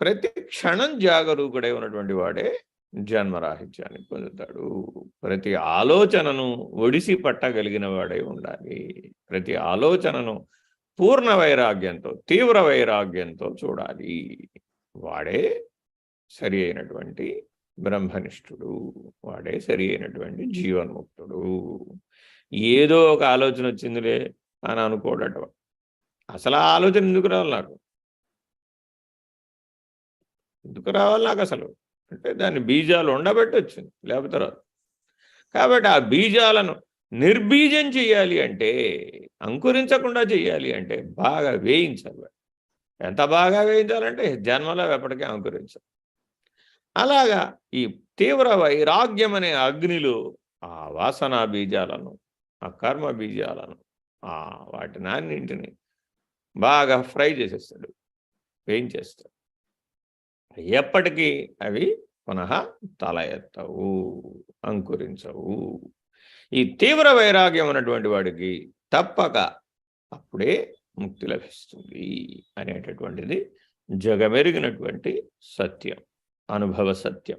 ప్రతి క్షణం జాగరూకుడై ఉన్నటువంటి వాడే జన్మరాహిత్యాన్ని పొందుతాడు. ప్రతి ఆలోచనను ఒడిసి పట్టగలిగిన వాడై ఉండాలి. ప్రతి ఆలోచనను పూర్ణ వైరాగ్యంతో తీవ్ర వైరాగ్యంతో చూడాలి. వాడే సరి అయినటువంటి బ్రహ్మనిష్ఠుడు. వాడే సరి అయినటువంటి జీవన్ముక్తుడు. ఏదో ఒక ఆలోచన వచ్చిందిలే అని అనుకోడట. అసలు ఆలోచన ఎందుకు రావాలి నాకు? ఎందుకు రావాలి నాకు అసలు? అంటే దాని బీజాలు ఉండబట్టి వచ్చింది లేకపోతే రాదు. కాబట్టి ఆ బీజాలను నిర్బీజం చేయాలి అంటే అంకురించకుండా చేయాలి అంటే బాగా వేయించాలి. ఎంత బాగా వేయించాలంటే జన్మలో ఎప్పటికీ అంకురించాలి అలాగా ఈ తీవ్ర వైరాగ్యం అనే అగ్నిలో ఆ వాసనా బీజాలను ఆ కర్మ బీజాలను ఆ వాటిని అన్నింటిని బాగా ఫ్రై చేసేస్తాడు వేయించేస్తాడు. ఎప్పటికీ అవి పునః తల ఎత్తవు అంకురించవు. ఈ తీవ్ర వైరాగ్యం ఉన్నటువంటి వాడికి తప్పక అప్పుడే ముక్తి లభిస్తుంది అనేటటువంటిది జగమెరిగినటువంటి సత్యం అనుభవ సత్యం.